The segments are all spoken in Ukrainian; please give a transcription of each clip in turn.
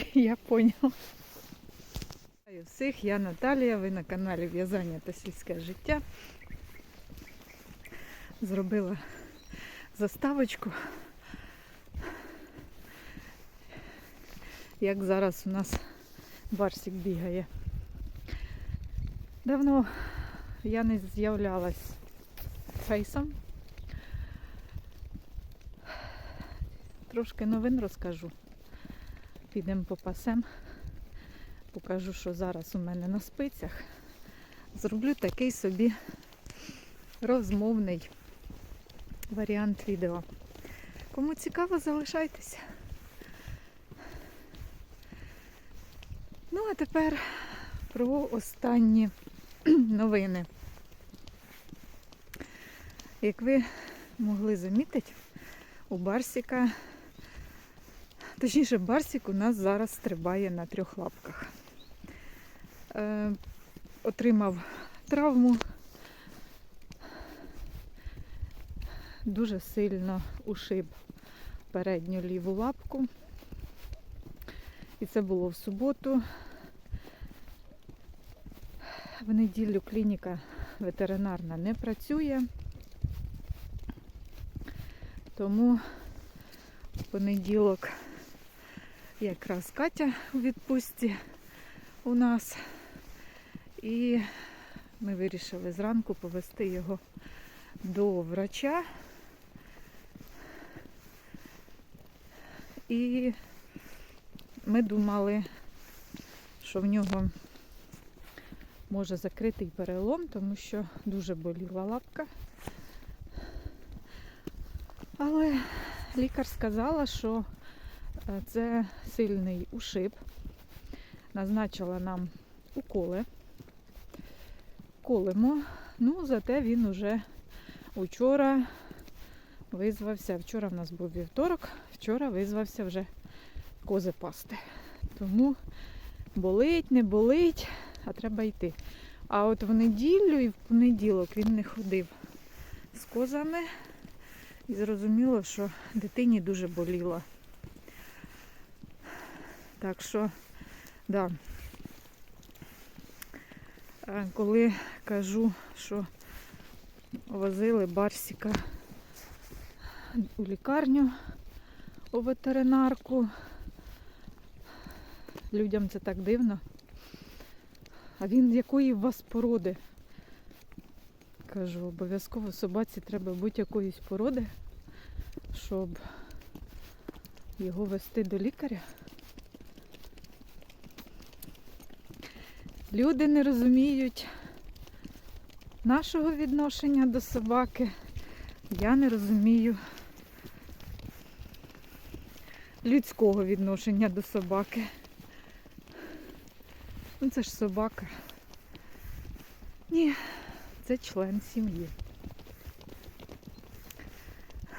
Я поняла. Всіх, я Наталія, ви на каналі В'язання та сільське життя. Зробила заставочку. Як зараз у нас барсик бігає. Давно я не з'являлась фейсом. Трошки новин розкажу. Підемо по пасем. Покажу, що зараз у мене на спицях. Зроблю такий собі розмовний варіант відео. Кому цікаво, залишайтеся. Ну, а тепер про останні новини. Як ви могли замітити, у Барсіка, точніше, Барсік у нас зараз стрибає на трьох лапках. Е, отримав травму, дуже сильно ушиб передню ліву лапку. І це було в суботу. В неділю клініка ветеринарна не працює, тому в понеділок якраз Катя у відпустці у нас. І ми вирішили зранку повести його до врача. І ми думали, що в нього може закритий перелом, тому що дуже боліла лапка. Але лікар сказала, що це сильний ушиб. Назначила нам уколи. Колемо. Ну, зате він уже учора визвався. Вчора в нас був вівторок, вчора визвався вже кози пасти. Тому болить, не болить, а треба йти. А от в неділю і в понеділок він не ходив з козами. І зрозуміло, що дитині дуже боліло. Так що, да. Коли кажу, що возили Барсіка у лікарню у ветеринарку, людям це так дивно. А він якої у вас породи? Кажу, обов'язково собаці треба будь-якоїсь породи, щоб його вести до лікаря. Люди не розуміють нашого відношення до собаки. Я не розумію людського відношення до собаки. Ну це ж собака. Ні, це член сім'ї.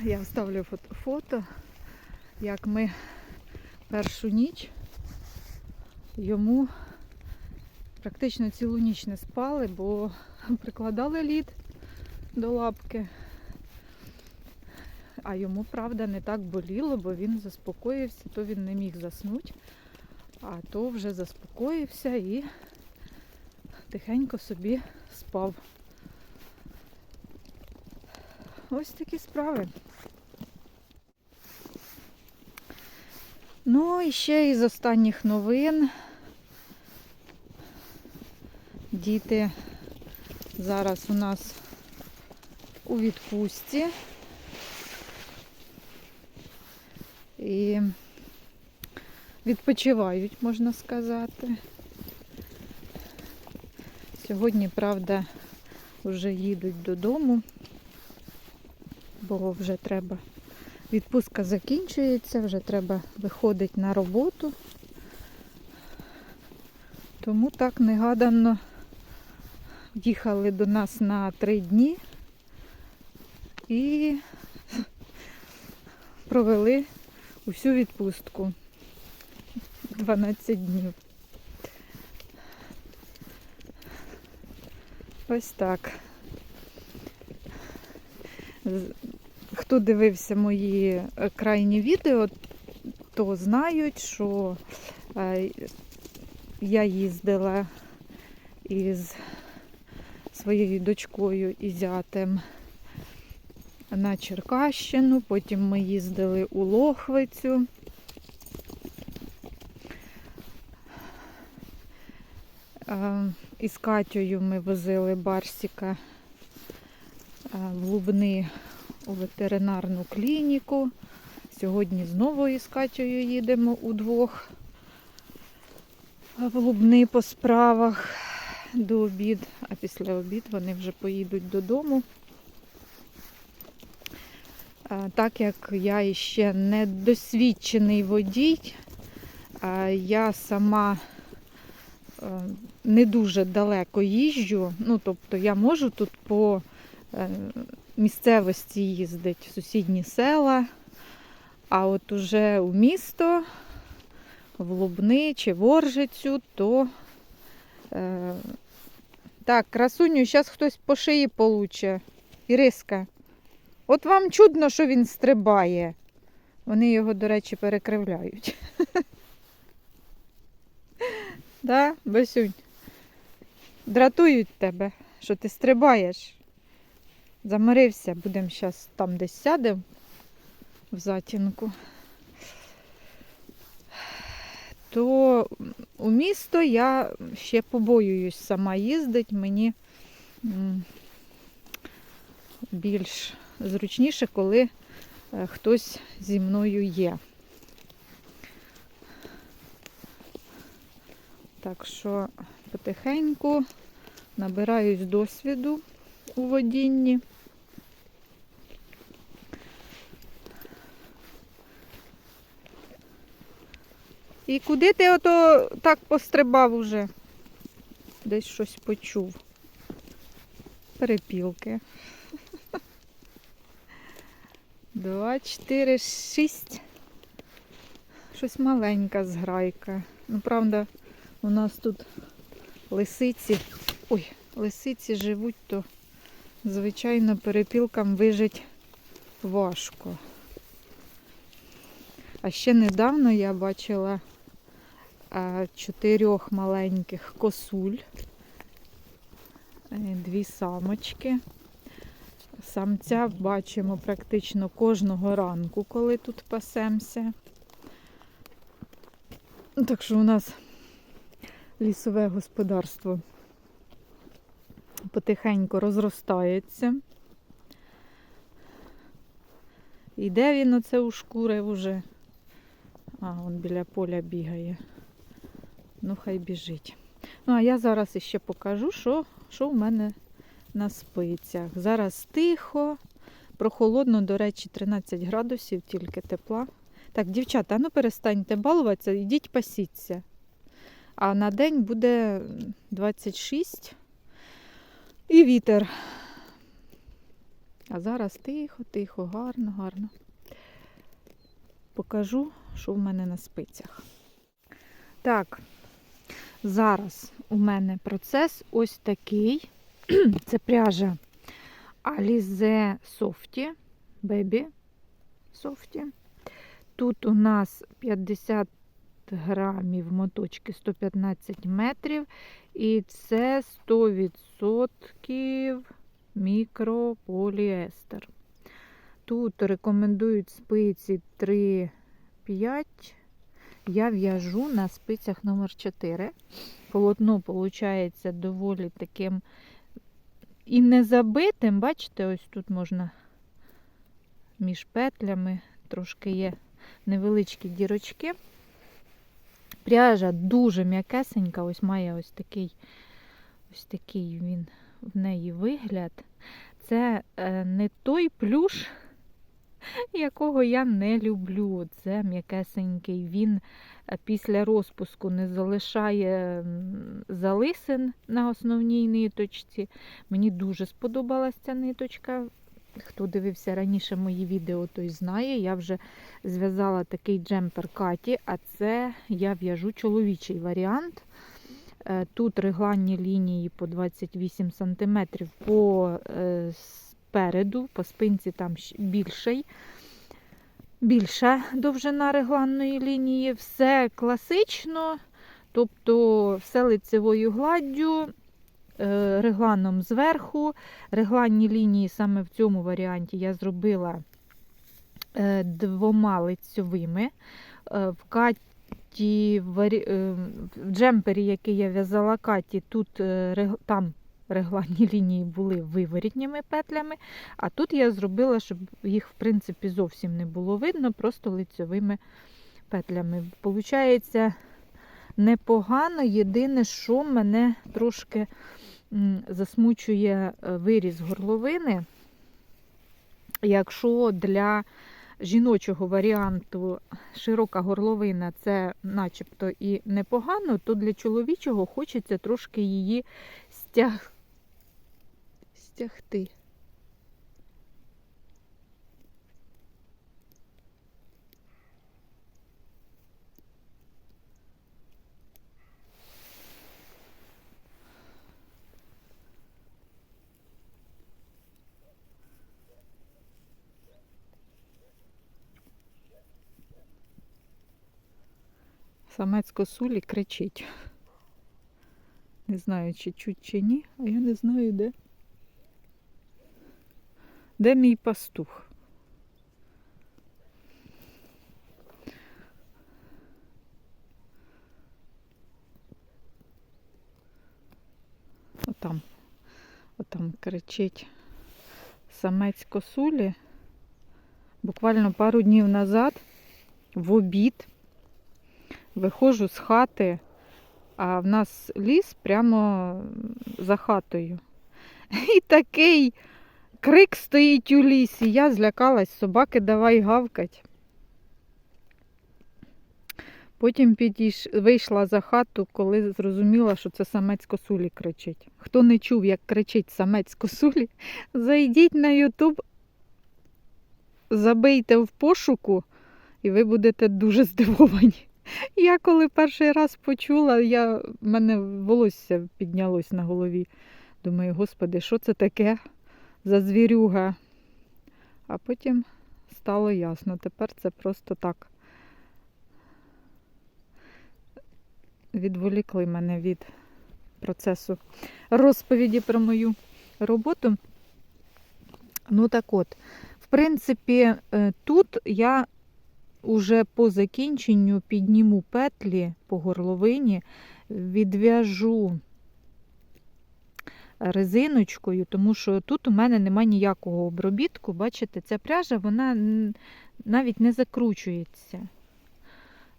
Я вставлю фото, як ми першу ніч йому практично цілу ніч не спали, бо прикладали лід до лапки. А йому, правда, не так боліло, бо він заспокоївся, то він не міг заснути, а то вже заспокоївся і тихенько собі спав. Ось такі справи. Ну і ще із останніх новин. Діти зараз у нас у відпустці. І відпочивають, можна сказати. Сьогодні, правда, вже їдуть додому, бо вже треба. Відпустка закінчується, вже треба виходити на роботу. Тому так негадано їхали до нас на три дні і провели усю відпустку 12 днів. Ось так. Хто дивився мої е, крайні відео, то знають, що Е, Я їздила із своєю дочкою і зятем на Черкащину, потім ми їздили у Лохвицю. Із Катєю ми возили Барсіка в Лубни у ветеринарну клініку. Сьогодні знову із Катєю їдемо удвох в Лубни по справах до обід, а після обід вони вже поїдуть додому. Так як я ще не досвідчений водій, я сама е, не дуже далеко їжджу. Ну, тобто я можу тут по е, місцевості їздити в сусідні села, а от уже у місто, в Лубни чи в Оржицю, то так, красуню, зараз хтось по шиї получе. Іриска. От вам чудно, що він стрибає. Вони його, до речі, перекривляють. Да, Басюнь? Дратують тебе, що ти стрибаєш. Замирився, будемо зараз там десь сядемо в затінку. То у місто я ще побоююсь сама їздить, мені більш зручніше, коли е, хтось зі мною є. Так що потихеньку набираюсь досвіду у водінні. І куди ти ото так пострибав уже? Десь щось почув. Перепілки. Два, чотири, шість. Щось маленька зграйка. Ну, правда, у нас тут лисиці. Ой, лисиці живуть, то, звичайно, перепілкам вижить важко. А ще недавно я бачила чотирьох маленьких косуль, Е, дві самочки. Самця бачимо практично кожного ранку, коли тут пасемося. Ну, Так що у нас лісове господарство потихеньку розростається. І де він оце ушкурив уже? А, он біля поля бігає. Ну, хай біжить. Ну, а я зараз іще покажу, що, що в мене на спицях. Зараз тихо, прохолодно, до речі, 13 градусів, тільки тепла. Так, дівчата, ну перестаньте балуватися, йдіть пасіться. А на день буде 26 і вітер. А зараз тихо, тихо, гарно, гарно. Покажу, що в мене на спицях. Так, зараз у мене процес ось такий. Це пряжа Alize Softy, Baby Softy. Тут у нас 50 грамів моточки 115 метрів. І це 100% мікрополіестер. Тут рекомендують спиці 3-5. Я в'яжу на спицях номер 4 Полотно виходить доволі таким і не забитим. Бачите, ось тут можна між петлями трошки є невеличкі дірочки. Пряжа дуже м'якесенька, ось має ось такий ось такий він в неї вигляд. Це е, не той плюш, якого я не люблю. Це м'якесенький. Він е, після розпуску не залишає залисин на основній ниточці. Мені дуже сподобалася ця ниточка. Хто дивився раніше мої відео, той знає. Я вже зв'язала такий джемпер Каті, а це я в'яжу чоловічий варіант. Е, Тут регланні лінії по 28 см по е, спереду, по спинці там більший. більша довжина регланної лінії, все класично, тобто все лицевою гладдю, е, регланом зверху. Регланні лінії саме в цьому варіанті я зробила е, двома лицьовими. Е, В Каті, в джемпері, який я в'язала Каті, тут там регланні лінії були виворітніми петлями, а тут я зробила, щоб їх, в принципі, зовсім не було видно, просто лицьовими петлями. Получається непогано. Єдине, що мене трошки засмучує е, виріз горловини. Якщо для жіночого варіанту широка горловина це начебто і непогано, то для чоловічого хочеться трошки її стяг... стягти. Самець косулі кричить. Не знаю, чи чуть чи ні, а я не знаю, де. Де мій пастух? Отам. Отам кричить самець косулі. Буквально пару днів назад в обід виходжу з хати, а в нас ліс прямо за хатою. І такий крик стоїть у лісі. Я злякалась, собаки давай гавкать. Потім підійш... вийшла за хату, коли зрозуміла, що це самець косулі кричить. Хто не чув, як кричить самець косулі, зайдіть на Ютуб, забийте в пошуку, і ви будете дуже здивовані. Я коли перший раз почула, я, мене волосся піднялось на голові. Думаю, господи, що це таке за звірюга? А потім стало ясно. Тепер це просто так. Відволікли мене від процесу розповіді про мою роботу. Ну так от, в принципі, е, тут я уже по закінченню підніму петлі по горловині, відв'яжу резиночкою, тому що тут у мене немає ніякого обробітку. Бачите, ця пряжа вона навіть не закручується.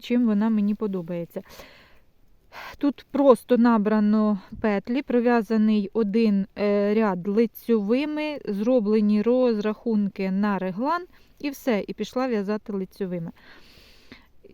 Чим вона мені подобається. Тут просто набрано петлі, пров'язаний один е, ряд лицьовими, зроблені розрахунки на реглан, і все, і пішла в'язати лицьовими.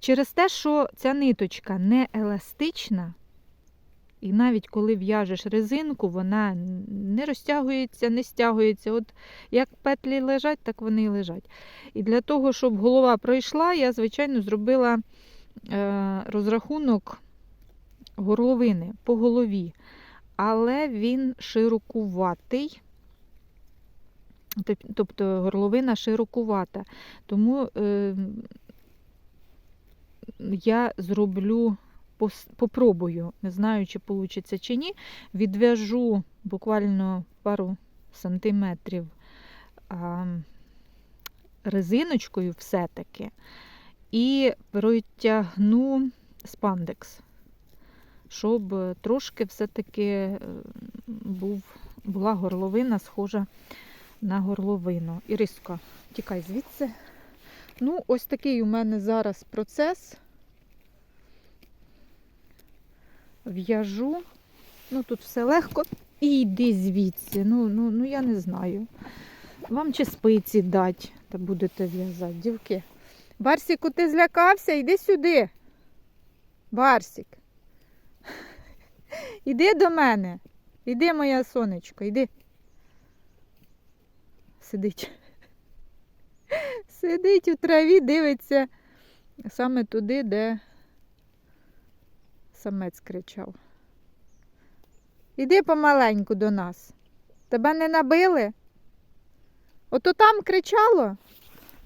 Через те, що ця ниточка не еластична, і навіть коли в'яжеш резинку, вона не розтягується, не стягується. От як петлі лежать, так вони і лежать. І для того, щоб голова пройшла, я, звичайно, зробила е, розрахунок горловини по голові, але він широкуватий. Тобто горловина широкувата. Тому е, я зроблю, попробую, не знаю, чи вийде чи ні. Відв'яжу буквально пару сантиметрів а, резиночкою все-таки і протягну спандекс, щоб трошки все-таки е, був, була горловина схожа на горловину. Іриска, тікай звідси. Ну, ось такий у мене зараз процес. В'яжу. Ну, тут все легко. І йди звідси. Ну, ну, ну я не знаю. Вам чи спиці дать, та будете в'язати, дівки. Барсіку, ти злякався? Йди сюди. Барсік. Іди до мене. Іди, моя сонечко, іди. Сидить. Сидить у траві, дивиться саме туди, де самець кричав. Іди помаленьку до нас. Тебе не набили? Ото там кричало?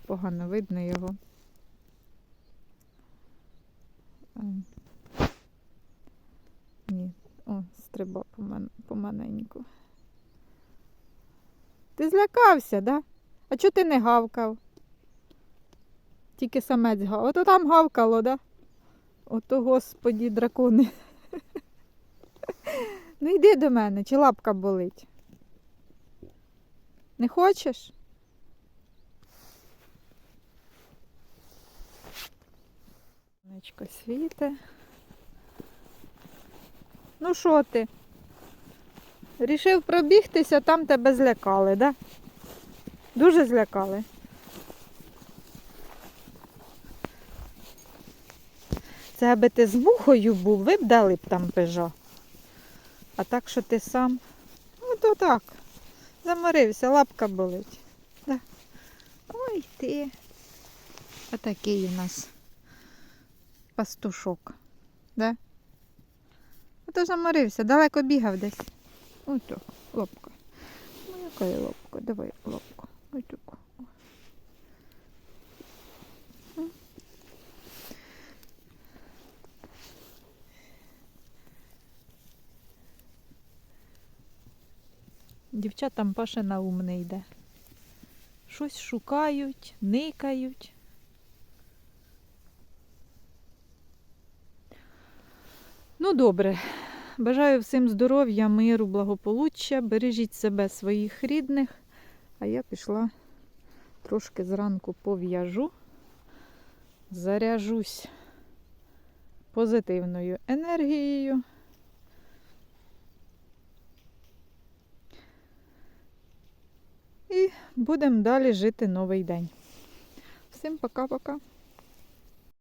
погано видно його. Ем. Ні, о, стриба поман- поманеньку. Ти злякався, да? А чого ти не гавкав? Тільки самець гав. Ото там гавкало, да? Ото, господі, дракони. Ну йди до мене, чи лапка болить? Не хочеш? Сонечко світе. Ну що ти? Рішив пробігтися, там тебе злякали, да? Дуже злякали. Це аби ти з мухою був, ви б дали б там пежа. А так, що ти сам. Ну, то так. Заморився, лапка болить. Да. Ой ти. Отакий у нас пастушок. Да? Ото заморився, далеко бігав десь. Ото, лапка. Ну, яка є лапка? Давай лапку. Ось таку. Дівчатам Паша на ум не йде. Щось шукають, никають. Ну, добре. Бажаю всім здоров'я, миру, благополуччя. Бережіть себе, своїх рідних. А я пішла трошки зранку пов'яжу, заряжусь позитивною енергією. І будемо далі жити новий день. Всім пока-пока.